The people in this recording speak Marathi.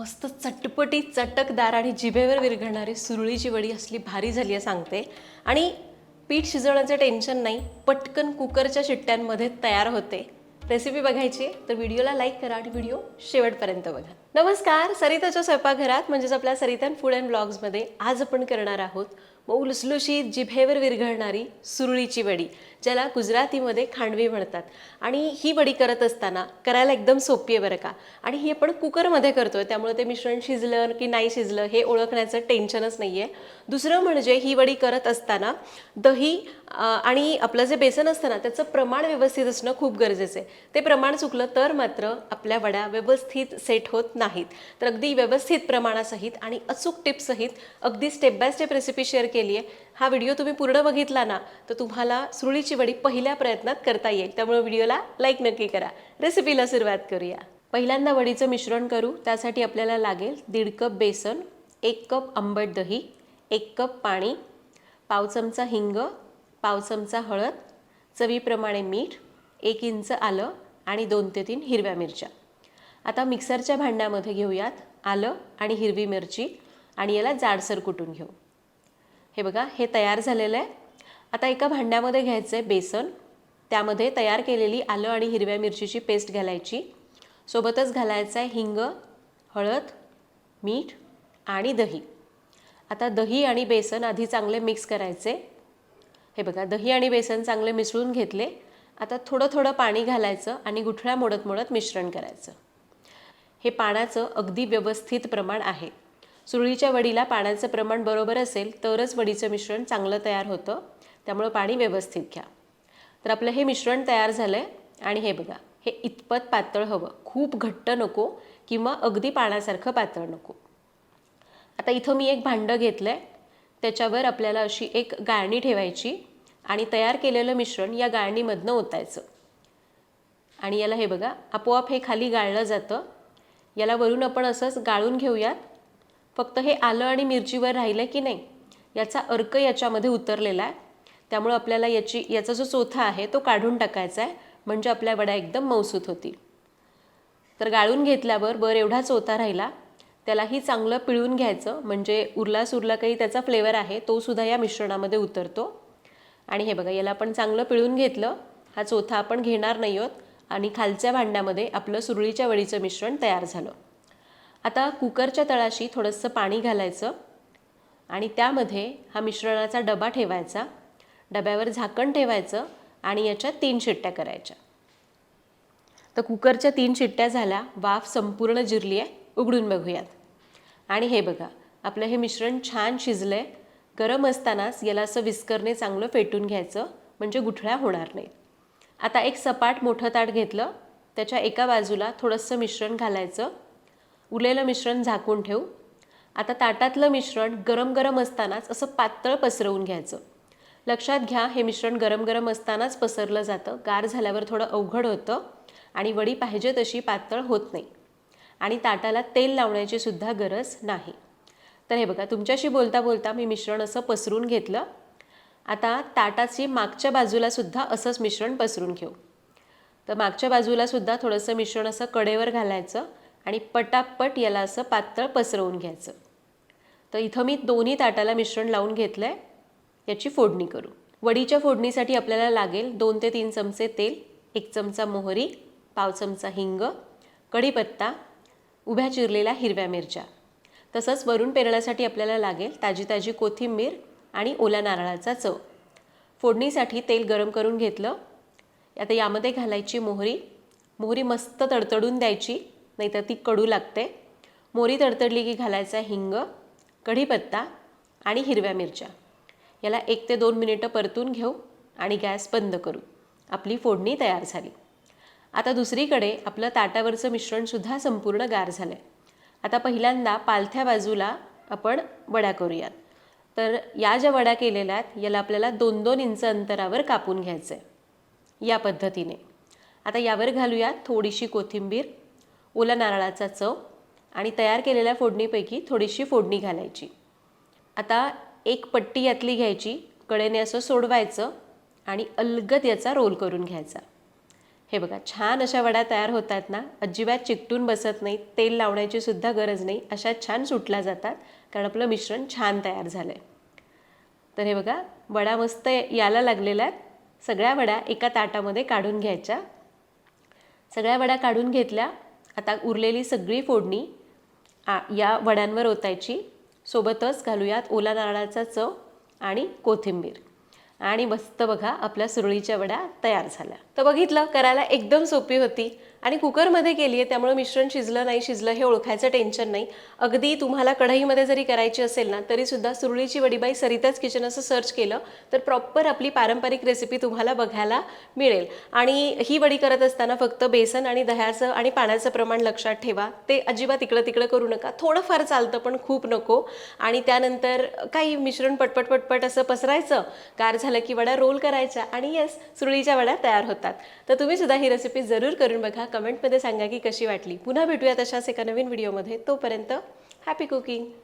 मस्त चटपटी चटकदार आणि जिभेवर विरघळणारी सुरळीची वडी असली भारी झाली आहे सांगते. आणि पीठ शिजवण्याचं टेन्शन नाही पटकन कुकरच्या शिट्ट्यांमध्ये तयार होते. रेसिपी बघायची आहे, तर व्हिडिओला लाईक करा आणि व्हिडिओ शेवटपर्यंत बघा. नमस्कार सरिताच्या स्वयंपाकघरात म्हणजेच आपल्या सरितान फूड अँड ब्लॉग्समध्ये आज आपण करणार आहोत मऊ लुसलुशीत जिभेवर विरघळणारी सुरळीची वडी. ज्याला गुजरातीमध्ये खांडवी म्हणतात. आणि ही वडी करत असताना करायला एकदम सोपी आहे बरं का. आणि ही आपण कुकरमध्ये करतोय त्यामुळे ते मिश्रण शिजलं की नाही शिजलं हे ओळखण्याचं टेन्शनच नाही आहे दुसरं म्हणजे ही वडी करत असताना दही आणि आपलं जे बेसन असतं ना त्याचं प्रमाण व्यवस्थित असणं खूप गरजेचं आहे. ते प्रमाण चुकलं तर मात्र आपल्या वड्या व्यवस्थित सेट होत नाहीत. तर अगदी व्यवस्थित प्रमाणासहित आणि अचूक टिप्ससहित अगदी step by step recipe share केली आहे हा व्हिडिओ तुम्ही पूर्ण बघितला ना तर तुम्हाला सुरळीची वडी पहिल्या प्रयत्नात करता येईल. त्यामुळे व्हिडिओला लाईक नक्की करा. रेसिपीला सुरुवात करूया. पहिल्यांदा वडीचं मिश्रण करू. त्यासाठी आपल्याला लागेल दीड कप बेसन एक कप आंबट दही एक कप पाणी पाव चमचा हिंग पाव चमचा हळद चवीप्रमाणे मीठ एक इंच आलं आणि दोन ते तीन हिरव्या मिरच्या. आता मिक्सरच्या भांड्यामध्ये घेऊयात आलं आणि हिरवी मिरची आणि याला जाडसर कुटून घेऊ. हे बघा हे तयार झालेलं आहे. आता एका भांड्यामध्ये घ्यायचं आहे बेसन. त्यामध्ये तयार केलेली आलं आणि हिरव्या मिरचीची पेस्ट घालायची. सोबतच घालायचं आहे हिंग हळद मीठ आणि दही. आता दही आणि बेसन आधी चांगले मिक्स करायचे. हे बघा दही आणि बेसन चांगले मिसळून घेतले. आता थोडं थोडं पाणी घालायचं आणि गुठळ्या मोडत मोडत मिश्रण करायचं. हे पाण्याचं अगदी व्यवस्थित प्रमाण आहे. सुरळीच्या वडीला पाण्याचं प्रमाण बरोबर असेल तरच वडीचं मिश्रण चांगलं तयार होतं. त्यामुळं पाणी व्यवस्थित घ्या. तर आपलं हे मिश्रण तयार झालं आहे आणि हे बघा हे इतपत पातळ हवं. खूप घट्ट नको किंवा अगदी पाण्यासारखं पातळ नको. आता इथं मी एक भांडं घेतलं आहे त्याच्यावर आपल्याला अशी एक गाळणी ठेवायची आणि तयार केलेलं मिश्रण या गाळणीमधनं ओतायचं. आणि याला हे बघा आपोआप हे खाली गाळलं जातं. याला वरून आपण असंच गाळून घेऊयात. फक्त हे आलं आणि मिरचीवर राहिलं की नाही? याचा अर्क याच्यामध्ये उतरलेला आहे. त्यामुळं आपल्याला याची याचा जो चोथा आहे तो काढून टाकायचा आहे. म्हणजे आपल्या वड्या एकदम मौसूत होतील. तर गाळून घेतल्यावर बर एवढा चोथा राहिला त्यालाही चांगलं पिळून घ्यायचं. म्हणजे उरला सुरला काही त्याचा फ्लेवर आहे तो सुद्धा या मिश्रणामध्ये उतरतो. आणि हे बघा याला आपण चांगलं पिळून घेतलं. हा चोथा आपण घेणार नाही आहोत. आणि खालच्या भांड्यामध्ये आपलं सुरळीच्या वडीचं मिश्रण तयार झालं. आता कुकरच्या तळाशी थोडंसं पाणी घालायचं आणि त्यामध्ये हा मिश्रणाचा डबा ठेवायचा. डब्यावर झाकण ठेवायचं आणि याच्या तीन शिट्ट्या करायच्या. तर कुकरच्या तीन शिट्ट्या झाल्या. वाफ संपूर्ण जिरली आहे. उघडून बघूयात. आणि हे बघा आपलं हे मिश्रण छान शिजलं आहे गरम असतानाच याला असं विस्करने चांगलं फेटून घ्यायचं. म्हणजे गुठळ्या होणार नाहीत आता एक सपाट मोठं ताट घेतलं. त्याच्या एका बाजूला थोडंसं मिश्रण घालायचं. उरलेलं मिश्रण झाकून ठेवू. आता ताटातलं मिश्रण गरम गरम असतानाच असं पातळ पसरवून घ्यायचं. लक्षात घ्या हे मिश्रण गरम गरम असतानाच पसरलं जातं. गार झाल्यावर थोडं अवघड होतं आणि वडी पाहिजे तशी पातळ होत नाही. आणि ताटाला तेल लावण्याची सुद्धा गरज नाही. तर हे बघा तुमच्याशी बोलता बोलता मी मिश्रण असं पसरून घेतलं. आता ताटाची मागच्या बाजूला सुद्धा असंच मिश्रण पसरून घेऊ. तर मागच्या बाजूला सुद्धा थोडंसं मिश्रण असं कडेवर घालायचं. आणि पटापट याला असं पातळ पसरवून घ्यायचं. तर इथं मी दोन्ही ताटाला मिश्रण लावून घेतलं आहे याची फोडणी करू. वडीच्या फोडणीसाठी आपल्याला लागेल दोन ते तीन चमचे तेल एक चमचा मोहरी पाव चमचा हिंग कढीपत्ता उभ्या चिरलेल्या हिरव्या मिरच्या. तसंच वरून पेरण्यासाठी आपल्याला लागेल ताजी ताजी कोथिंबीर आणि ओल्या नारळाचा चव. फोडणीसाठी तेल गरम करून घेतलं. आता यामध्ये घालायची मोहरी. मोहरी मस्त तडतडून द्यायची. नाहीतर ती कडू लागते. मोरी तडतडली की घालायचा हिंग कढीपत्ता आणि हिरव्या मिरच्या. याला एक ते दोन मिनिटं परतून घेऊ आणि गॅस बंद करू. आपली फोडणी तयार झाली. आता दुसरीकडे आपलं ताटावरचं मिश्रणसुद्धा संपूर्ण गार झालं आहे आता पहिल्यांदा पालथ्या बाजूला आपण वड्या करूयात. तर या ज्या वड्या केलेल्या आहेत याला आपल्याला दोन दोन इंच अंतरावर कापून घ्यायचं आहे या पद्धतीने. आता यावर घालूयात थोडीशी कोथिंबीर. ओला नारळाचा चव आणि तयार केलेल्या फोडणीपैकी थोडीशी फोडणी घालायची. आता एक पट्टी यातली घ्यायची कडेने असं सोडवायचं आणि अलगद याचा रोल करून घ्यायचा. हे बघा छान अशा वड्या तयार होतात ना अजिबात चिकटून बसत नाही तेल लावण्याची सुद्धा गरज नाही अशा छान सुटल्या जातात कारण आपलं मिश्रण छान तयार झालं आहे तर हे बघा वडा मस्त यायला लागलेल्या आहेत सगळ्या वड्या एका ताटामध्ये काढून घ्यायच्या. सगळ्या वड्या काढून घेतल्या आता उरलेली सगळी फोडणी आ या वड्यांवर ओतायची. सोबतच घालूयात ओला नारळाचा चव आणि कोथिंबीर. आणि मस्त बघा आपल्या सुरळीच्या वड्या तयार झाल्या. तर बघितलं करायला एकदम सोपी होती. आणि कुकरमध्ये केली आहे त्यामुळे मिश्रण शिजलं नाही शिजलं हे ओळखायचं टेन्शन नाही. अगदी तुम्हाला कढईमध्ये जरी करायची असेल ना तरीसुद्धा सुरळीची वडीबाई सरिताच किचन असं सर्च केलं तर प्रॉपर आपली पारंपरिक रेसिपी तुम्हाला बघायला मिळेल. आणि ही वडी करत असताना फक्त बेसन आणि दह्याचं आणि पाण्याचं प्रमाण लक्षात ठेवा. ते अजिबात इकडं तिकडं करू नका. थोडंफार चालतं पण खूप नको. आणि त्यानंतर काही मिश्रण पटपट पटपट असं पसरायचं. गार झालं की वड्या रोल करायच्या आणि येस सुरळीच्या वड्या तयार होतात. तर तुम्ही सुद्धा ही रेसिपी जरूर करून बघा. कमेंटमध्ये सांगा की कशी वाटली. पुन्हा भेटूयात अशाच एका नवीन व्हिडिओमध्ये. तोपर्यंत हॅपी कुकिंग